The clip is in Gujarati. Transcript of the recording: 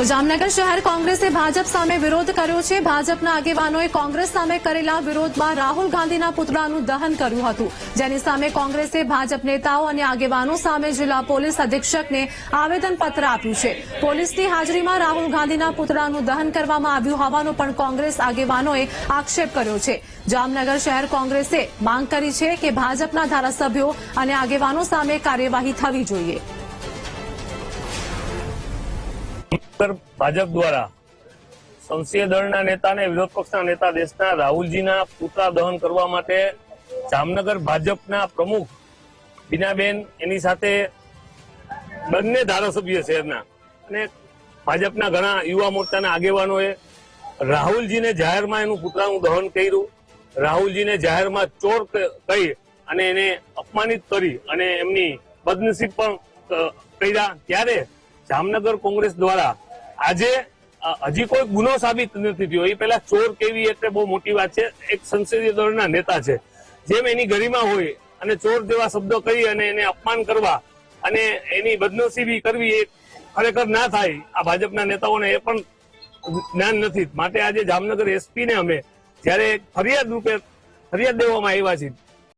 તો જામનગર શહેર કોંગ્રેસે ભાજપ સામે વિરોધ કર્યો છે. ભાજપના આગેવાનોએ કોંગ્રેસ સામે કરેલા વિરોધમાં રાહુલ ગાંધીના પુતળાનું દહન કર્યું હતું. જેની સામે કોંગ્રેસે ભાજપ નેતાઓ અને આગેવાનો સામે જિલ્લા પોલીસ અધિક્ષકને આવેદનપત્ર આપ્યું છે. પોલીસની હાજરીમાં રાહુલ ગાંધીના પુતળાનું દહન કરવામાં આવ્યું હોવાનો પણ કોંગ્રેસ આગેવાનોએ આક્ષેપ કર્યો છે. જામનગર શહેર કોંગ્રેસે માંગ કરી છે કે ભાજપના ધારાસભ્યો અને આગેવાનો સામે કાર્યવાહી થવી જોઈએ. ભાજપ દ્વારા સંસદીય દળના નેતાને વિરોધ પક્ષના નેતા દેશના રાહુલજીના પુતળા દહન કરવા માટે જામનગર ભાજપના પ્રમુખ બીનાબેન એની સાથે બંને ધારાસભ્ય શહેરના અને ભાજપના ઘણા યુવા મોરચાના આગેવાનોએ રાહુલજીને જાહેરમાં એનું પુતળાનું દહન કર્યું. રાહુલજીને જાહેરમાં ચોર કહી અને એને અપમાનિત કરી અને એમની બદનસીબ પણ કર્યા. ત્યારે જામનગર કોંગ્રેસ દ્વારા આજે હજી કોઈ ગુનો સાબિત નથી થયો. એ પેલા ચોર કેવી એટલે બહુ મોટી વાત છે. એક સંસદીય દળના નેતા છે. જેમ એની ગરિમા હોય અને ચોર જેવા શબ્દો કહી અને એને અપમાન કરવા અને એની બદનસીબી કરવી એ ખરેખર ના થાય. આ ભાજપના નેતાઓને એ પણ જ્ઞાન નથી. માટે આજે જામનગર એસપી ને અમે જયારે ફરિયાદ રૂપે ફરિયાદ દેવામાં આવ્યા છે